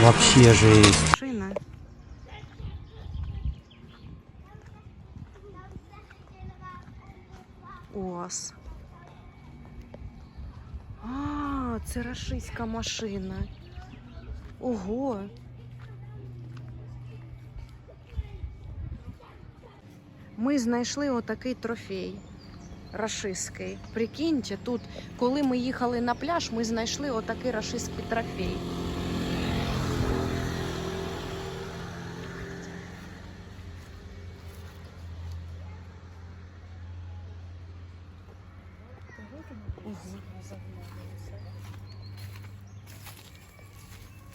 Вообще жесть. Шина. А, це рашистська машина. Ого. Ми знайшли отакий трофей рашистський. Прикиньте, тут, коли ми їхали на пляж, ми знайшли отакий рашистський трофей.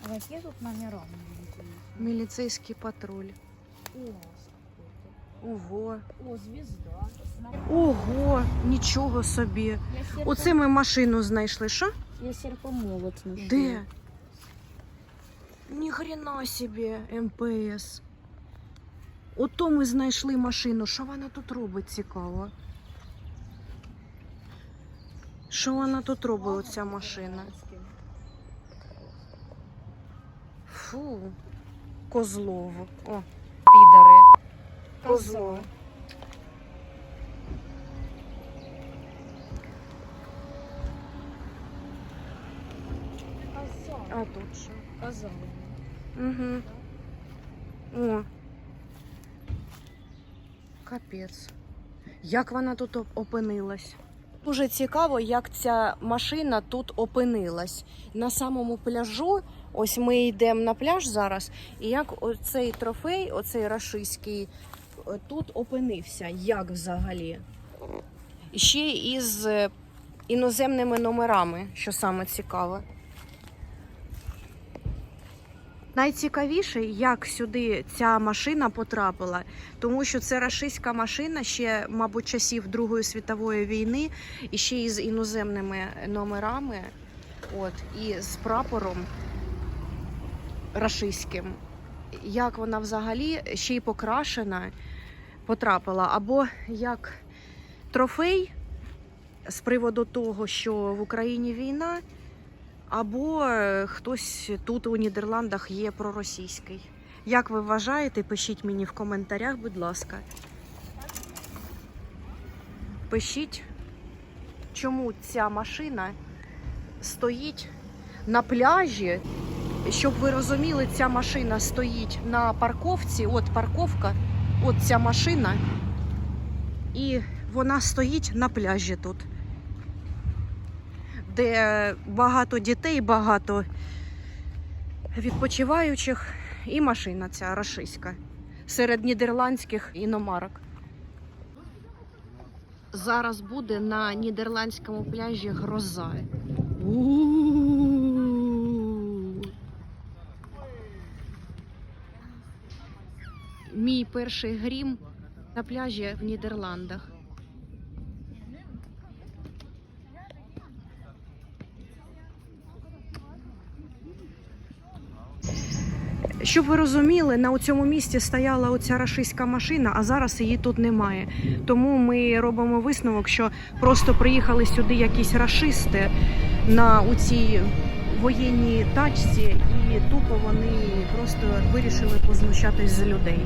А какие тут номера? Міліцейський патруль. Ого. О, звезда. Ого, нічого собі. Серп... Оце ми машину знайшли. Що? Я серпомолот нашла. Де? Ніхрена собі, МПС. Ото ми знайшли машину. Що вона тут робить цікаво? Що вона тут робить, оця машина? Фу. Козлов. О, підари. Козлов. Коза. А тут що? Коза. Угу. О. Капець. Як вона тут опинилась? Дуже цікаво, як ця машина тут опинилась. На самому пляжу, ось ми йдемо на пляж зараз, і як оцей трофей, оцей рашиський, е, тут опинився. Як взагалі? Ще із е, іноземними номерами, що саме цікаве. Найцікавіше, як сюди ця машина потрапила, тому що це рашистська машина ще, мабуть, часів Другої світової війни, і ще із іноземними номерами, от, і з прапором рашистським. Як вона взагалі ще й покрашена потрапила, або як трофей з приводу того, що в Україні війна. Або е, хтось тут у Нідерландах є проросійський. Як ви вважаєте, пишіть мені в коментарях, будь ласка. Пишіть, чому ця машина стоїть на пляжі. Щоб ви розуміли, ця машина стоїть на парковці. От парковка, от ця машина. І вона стоїть на пляжі тут де багато дітей, багато відпочиваючих, і машина ця рашиська серед нідерландських іномарок. Зараз буде на нідерландському пляжі гроза. У-у-у. Мій перший грім на пляжі в Нідерландах. Щоб ви розуміли, на цьому місці стояла оця рашистська машина, а зараз її тут немає. Тому ми робимо висновок, що просто приїхали сюди якісь рашисти на цій воєнній тачці, і тупо вони просто вирішили познущатись з людей.